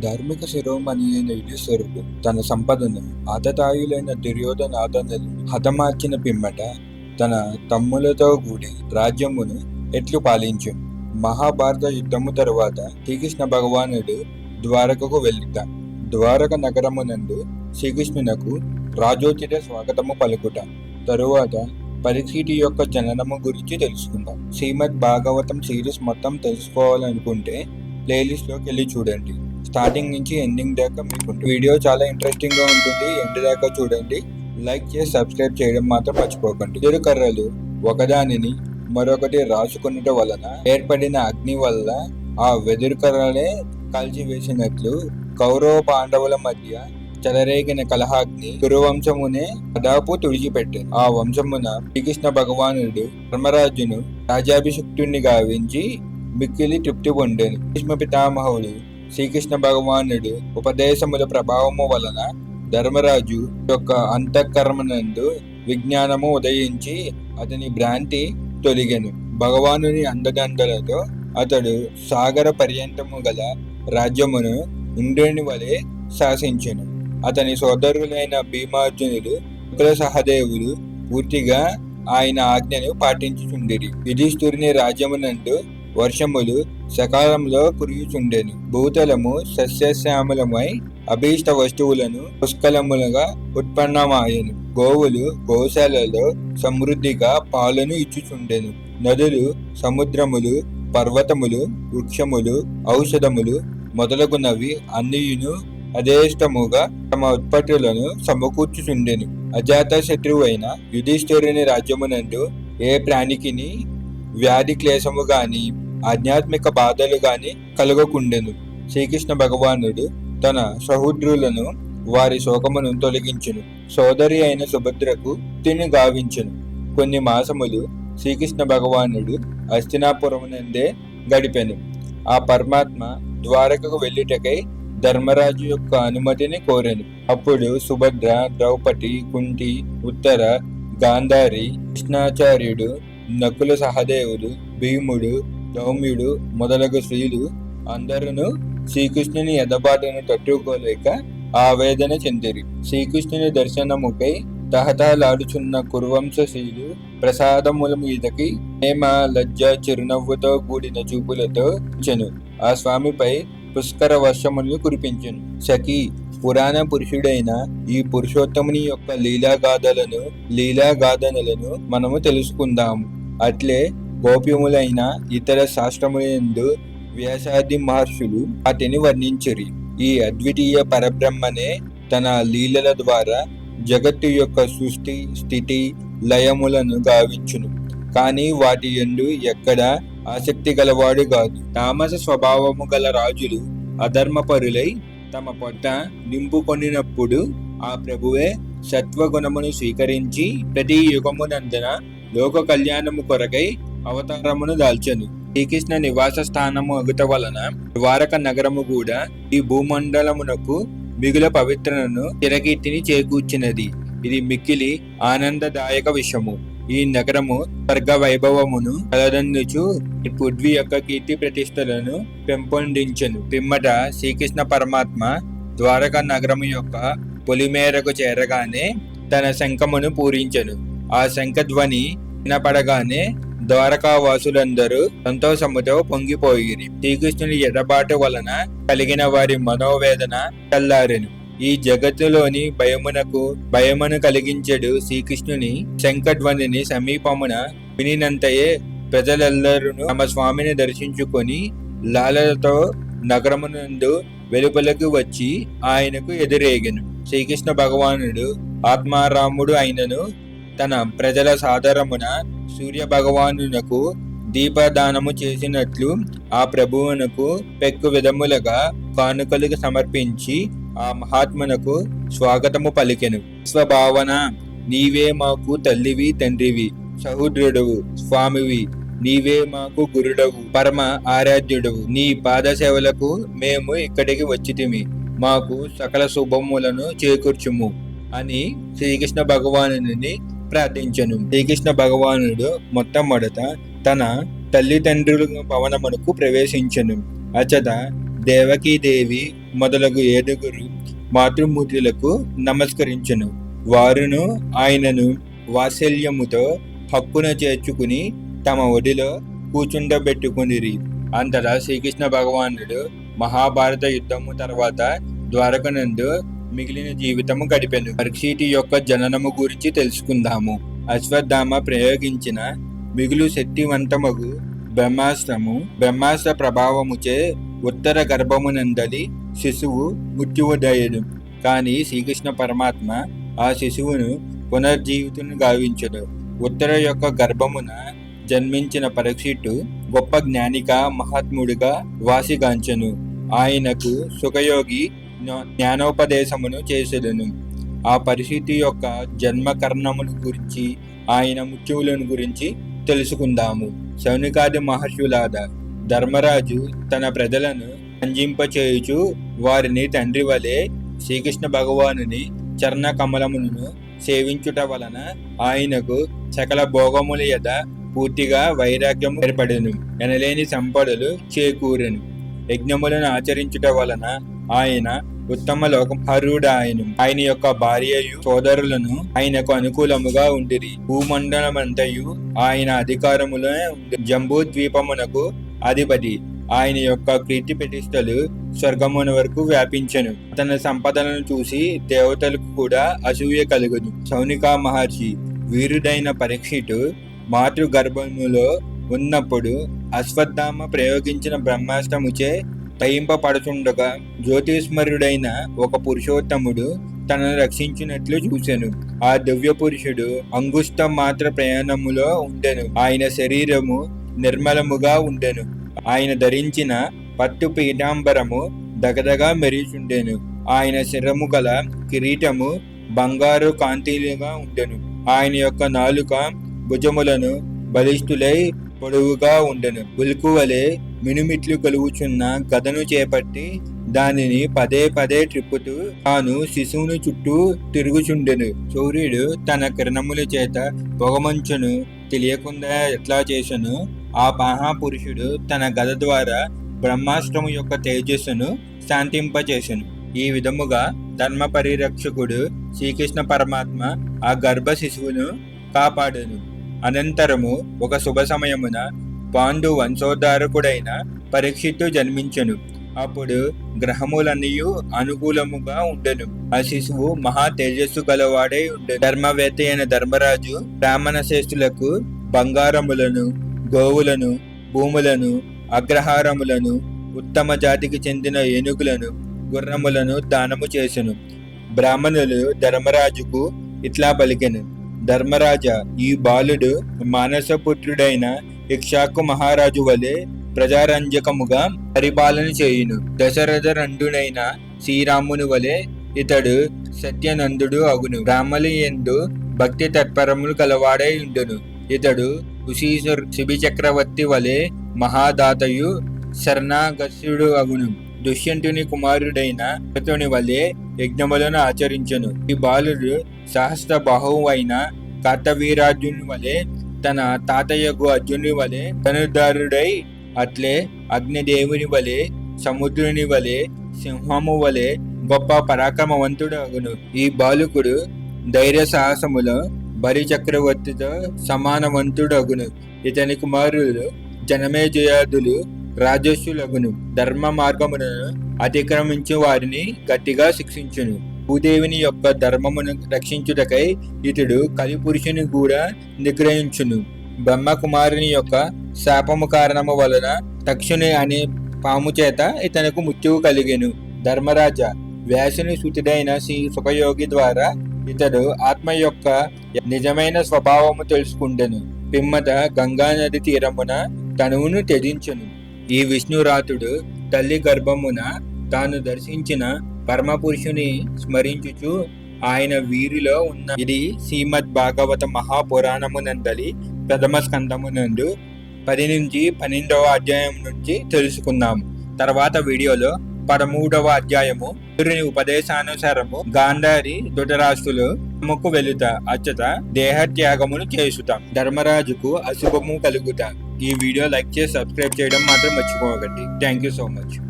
ధార్మిక శిరోమణి అయిన తన సంపదను ఆతతాయులైన దుర్యోధనాదనలు హతమార్చిన పిమ్మట తన తమ్ములతో కూడి రాజ్యమును ఎట్లు పాలించు? మహాభారత యుద్ధము తరువాత శ్రీకృష్ణ భగవానుడు ద్వారకకు వెళ్ళుట. ద్వారక నగరమునందు శ్రీకృష్ణునకు రాజోచిత స్వాగతము పలుకుట. తరువాత పరిస్థితి యొక్క జననము గురించి తెలుసుకుందాం. శ్రీమద్ భాగవతం సిరీస్ మొత్తం తెలుసుకోవాలనుకుంటే ప్లేలిస్ట్లోకి వెళ్ళి చూడండి. స్టార్టింగ్ నుంచి ఎండింగ్ దాకా మీకు వీడియో చాలా ఇంట్రెస్టింగ్గా ఉంటుంది. ఎండ్ దాకా చూడండి. లైక్ చేసి సబ్స్క్రైబ్ చేయడం మాత్రం మర్చిపోకండి. ఇరు ఒకదానిని మరొకటి రాసుకున్నట వలన ఏర్పడిన అగ్ని వల్ల ఆ వెదురు కర్రలే కాల్చివేసినట్లు కౌరవ పాండవుల మధ్య చెలరేగిన కలహాగ్ని కురువంశమునే దాదాపు తుడిచిపెట్టింది ఆ వంశమున శ్రీకృష్ణ భగవానుడు ధర్మరాజును రాజాభిషిక్తుణ్ణి గావించి మిక్కిలి తృప్తి పొందాను. భీష్మ పితామహుడు శ్రీకృష్ణ భగవానుడు ఉపదేశముల ప్రభావము వలన ధర్మరాజు యొక్క అంతఃకరణనందు విజ్ఞానము ఉదయించి అతని భ్రాంతి తొలిగెను. భగవానుని అందదండలతో అతడు సాగర పర్యంతము గల రాజ్యమును ఇంద్రుని వలె శాసించెను. అతని సోదరులైన భీమార్జునుడు శుక్ల సహదేవుడు పూర్తిగా ఆయన ఆజ్ఞను పాటించుచుండిరి. యుధిష్ఠురిని రాజ్యమునందు వర్షములు సకాలంలో కురియుచుండెను. భూతలము సస్యశ్యామలమై అభీష్ట వస్తువులను పుష్కలములుగా ఉత్పన్నమాయను. గోవులు గోశాలలో సమృద్ధిగా పాలను ఇచ్చుచుండెను. నదులు సముద్రములు పర్వతములు వృక్షములు ఔషధములు మొదలగునవి అన్నియును అదేష్టముగా తమ ఉత్పత్తులను సమకూర్చుచుండెను. అజాత శత్రువైన యుధిష్ఠిరుని రాజ్యమునందు ఏ ప్రాణికిని వ్యాధి క్లేశము గాని ఆధ్యాత్మిక బాధలు గాని కలగకుండెను. శ్రీకృష్ణ భగవానుడు తన సహోద్రులను వారి శోకమును తొలగించును. సోదరి అయిన సుభద్రకు తిని గావించును. కొన్ని మాసములు శ్రీకృష్ణ భగవానుడు అస్తినాపురమునందే గడిపెను. ఆ పరమాత్మ ద్వారకకు వెళ్ళుటకై ధర్మరాజు యొక్క అనుమతిని కోరెను. అప్పుడు సుభద్ర ద్రౌపది కుంటి ఉత్తర గాంధారి కృష్ణాచార్యుడు నకుల సహదేవుడు భీముడు దౌమ్యుడు మొదలగు స్త్రీలు అందరూ శ్రీకృష్ణుని ఎదబాటును తట్టుకోలేక ఆవేదన చెందిరి. శ్రీకృష్ణుని దర్శనముకై తహతలాడుచున్న కురువంశ స్త్రీలు ప్రసాదముల మీదకి ప్రేమ లజ్జ చిరునవ్వుతో కూడిన చూపులతో చెను. ఆ స్వామిపై పుష్కర వర్షములు కురిపించును. సఖి పురాణ పురుషుడైన ఈ పురుషోత్తముని యొక్క లీలాగాథలను లీలాగాథనలను మనము తెలుసుకుందాము. అట్లే గోప్యములైన ఇతర శాస్త్రములందు వ్యాసాది మహర్షులు వాటిని వర్ణించరి. ఈ అద్వితీయ పరబ్రహ్మనే తన లీలల ద్వారా జగత్తు యొక్క సృష్టి స్థితి లయములను గావించును. కానీ వాటి ఎందు ఎక్కడ ఆసక్తి గలవాడు కాదు. తామస స్వభావము గల రాజులు అధర్మపరులై తమ పొట్ట నింపుకొనినప్పుడు ఆ ప్రభువే సత్వగుణమును స్వీకరించి ప్రతి యుగమునందున లోక కళ్యాణము కొరకై అవతారమును దాల్చెను. శ్రీకృష్ణ నివాస స్థానము అగుట వలన ద్వారక నగరము కూడా ఈ భూమండలమునకు మిగుల పవిత్రను చిరకీర్తిని చేకూర్చినది. ఇది మిక్కిలి ఆనందదాయక విషయము. ఈ నగరము స్వర్గ వైభవమును కలదన్నుచు పృథ్వీ యొక్క కీర్తి ప్రతిష్టలను పెంపొందించెను. పిమ్మట శ్రీకృష్ణ పరమాత్మ ద్వారక నగరము యొక్క పొలిమేరకు చేరగానే తన శంఖమును పూరించను. ఆ శంఖధ్వని వినపడగానే వినపడగానే ద్వారకావాసులందరూ సంతోషముతో పొంగిపోయిరి. శ్రీకృష్ణుని ఎడబాటు వలన కలిగిన వారి మనోవేదన చల్లారెను. ఈ జగత్తులోని భయమునకు భయమును కలిగించడు శ్రీకృష్ణుని శంఖధ్వనిని సమీపమున వినినంతయే ప్రజలెల్లరూ తమ స్వామిని దర్శించుకొని లాలలతో నగరమునందు వెలుపలకు వచ్చి ఆయనకు ఎదురేగను. శ్రీకృష్ణ భగవానుడు ఆత్మారాముడు అయినను తన ప్రజల సాదరమున సూర్య భగవానునకు దీపదానము చేసినట్లు ఆ ప్రభువునకు పెక్కు విధములుగా కానుకలు సమర్పించి ఆ మహాత్మునకు స్వాగతము పలికెను. స్వభావన నీవే మాకు తల్లివి తండ్రివి సహోదరుడవు స్వామివి నీవే మాకు గురుడవు పరమ ఆరాధ్యుడవు. నీ పాద సేవలకు మేము ఇక్కడికి వచ్చితిమి మాకు సకల శుభములను చేకూర్చుము అని శ్రీకృష్ణ భగవానుని ప్రార్థించను. శ్రీకృష్ణ భగవానుడు మొట్టమొదట తన తల్లిదండ్రుల భవనమునకు ప్రవేశించను. అచట దేవకీదేవి మొదలగు ఏడుగురు మాతృమూర్తులకు నమస్కరించను. వారును ఆయనను వాత్సల్యముతో హక్కున చేర్చుకుని తమ ఒడిలో కూర్చుండబెట్టుకునిరి. అంతటా శ్రీకృష్ణ భగవానుడు మహాభారత యుద్ధము తర్వాత ద్వారకనందు మిగిలిన జీవితము గడిపెను. పరీక్షితి యొక్క జననము గురించి తెలుసుకుందాము. అశ్వత్థామ ప్రయోగించిన మిగులు శక్తివంతమగు బ్రహ్మాస్త్రము బ్రహ్మాస్త్ర ప్రభావముచే ఉత్తర గర్భమునందలి శిశువు మృత్యువుదయుడు కానీ శ్రీకృష్ణ పరమాత్మ ఆ శిశువును పునర్జీవితును గావించడు ఉత్తర యొక్క గర్భమున జన్మించిన పరీక్షిట్టు గొప్ప జ్ఞానిక మహాత్ముడిగా వాసిగాంచెను. ఆయనకు సుఖయోగి జ్ఞానోపదేశమును చేసేదను. ఆ పరిస్థితి యొక్క జన్మకరణమును గురించి ఆయన మృత్యువులను గురించి తెలుసుకుందాము. శౌనికాది మహర్షులాద ధర్మరాజు తన ప్రజలను అంజింపచేయుచు వారిని తండ్రి వలె శ్రీకృష్ణ భగవానుని చరణ కమలమును సేవించుట వలన ఆయనకు సకల భోగముల యద పూర్తిగా వైరాగ్యం ఏర్పడెను. ఎనలేని సంపదలు చేకూరెను. యజ్ఞములను ఆచరించుట వలన ఆయన ఉత్తమ లోకం హరుడాయను. ఆయన యొక్క భార్యయు సోదరులను ఆయనకు అనుకూలముగా ఉండిరి. భూమండలమంతయు ఆయన అధికారములో ఉంది. జంబూ ద్వీపమునకు అధిపతి ఆయన యొక్క కీర్తి ప్రతిష్టలు స్వర్గమున వరకు వ్యాపించెను. తన సంపదలను చూసి దేవతలకు కూడా అసూయ కలుగును. సౌనికా మహర్షి వీరుడైన పరీక్షితు మాతృ గర్భములో ఉన్నప్పుడు అశ్వత్థామ ప్రయోగించిన బ్రహ్మాస్త్రముచే తయింపబడుతుండగా జ్యోతిస్మరుడైన ఒక పురుషోత్తముడు తనను రక్షించినట్లు చూశాను ఆ దివ్య పురుషుడు అంగుష్ట మాత్ర ప్రయాణములో ఉండెను. ఆయన శరీరము నిర్మలముగా ఉండెను. ఆయన ధరించిన పట్టు పీఠాంబరము దగదగా మెరిచుండెను ఆయన శిరము గల కిరీటము బంగారు కాంతిలుగా ఉండెను. ఆయన యొక్క నాలుక భుజములను బలిష్ఠులై పొడవుగా ఉండెను. ఉల్కువలే మినుమిట్లు కలుగుచున్న గదను చేపట్టి దానిని పదే పదే త్రిప్పుతూ తాను శిశువును చుట్టూ తిరుగుచుండెను. సూర్యుడు తన కిరణముల చేత పొగమంచును తెలియకుండా ఎట్లా చేసెను? ఆ మహాపురుషుడు తన గద ద్వారా బ్రహ్మాస్త్రము యొక్క తేజస్సును శాంతింపచేసెను. ఈ విధముగా ధర్మ పరిరక్షకుడు శ్రీకృష్ణ పరమాత్మ ఆ గర్భ శిశువును కాపాడెను. అనంతరము ఒక శుభ సమయమున పాండు వంశోద్ధారకుడైన పరీక్షిత్తు జన్మించెను. అప్పుడు గ్రహములన్నీ అనుకూలముగా ఉండెను. ఆ శిశువు మహా తేజస్సు గలవాడై ఉండే ధర్మవేత్త అయిన ధర్మరాజు బ్రాహ్మణ శ్రేష్ఠులకు బంగారములను గోవులను భూములను అగ్రహారములను ఉత్తమ జాతికి చెందిన ఏనుగులను గుర్రములను దానము చేసెను. బ్రాహ్మణులు ధర్మరాజుకు ఇట్లా పలికెను. ధర్మరాజ ఈ బాలుడు మానసపుత్రుడైన ఇక్షాకు మహారాజు వలె ప్రజారంజకముగా పరిపాలన చేయును. దశరథ రండునైన శ్రీరాముని వలె ఇతడు సత్యనందుడు అగును. రామలి ఎందు భక్తి తత్పరములు కలవాడై ఉండును. ఇతడు ఉశీసుర్ శిబి చక్రవర్తి వలె మహాదాతయు శరణాగస్యుడు అగును. దుష్యంతుని కుమారుడైన అతని వలె యజ్ఞములను ఆచరించను. ఈ బాలుడు సహస్ర బాహువైన కార్తవీరార్జుని వలె తన తాతయ్యకు అర్జుని వలె ధనుర్ధారుడై అట్లే అగ్నిదేవుని వలె సముద్రుని వలె సింహము వలె గొప్ప పరాక్రమవంతుడగును. ఈ బాలుకుడు ధైర్య సాహసములో బరి చక్రవర్తితో సమానవంతుడగును. ఇతని కుమారులు జనమేజయాదులు రాజస్సులగును. ధర్మ మార్గములను అతిక్రమించు వారిని గట్టిగా శిక్షించును. భూదేవిని యొక్క ధర్మమును రక్షించుటకై ఇతడు కలిపురుషుని కూడా నిగ్రహించును. బ్రహ్మకుమారుని యొక్క శాపము కారణము వలన తక్షుని అనే పాము చేత ఇతనికి మృత్యువు కలిగెను. ధర్మరాజ వ్యాసుని సుతుడైన శ్రీ సుఖయోగి ద్వారా ఇతడు ఆత్మ యొక్క నిజమైన స్వభావము తెలుసుకుండెను. పిమ్మట గంగా నది తీరమున తనువును త్యజించును. ఈ విష్ణురాతుడు తల్లి గర్భమున తాను దర్శించిన పరమపురుషుని స్మరించుచు ఆయన వీరిలో ఉన్న ఇది శ్రీమద్ భాగవత మహాపురాణమునందలి ప్రథమ స్కందమునందు పది నుంచి పన్నెండవ అధ్యాయం నుంచి తెలుసుకుందాము తర్వాత వీడియోలో పదమూడవ అధ్యాయము సూర్యుని ఉపదేశానుసారము గాంధారి ధృతరాష్ట్రులు ముక్కు వెలుత అచ్చట దేహత్యాగమును చేసుతాం ధర్మరాజుకు అశుభము కలుగుతా ఈ వీడియో లైక్ చేసి సబ్స్క్రైబ్ చేయడం మాత్రం మర్చిపోకండి. Thank you so much.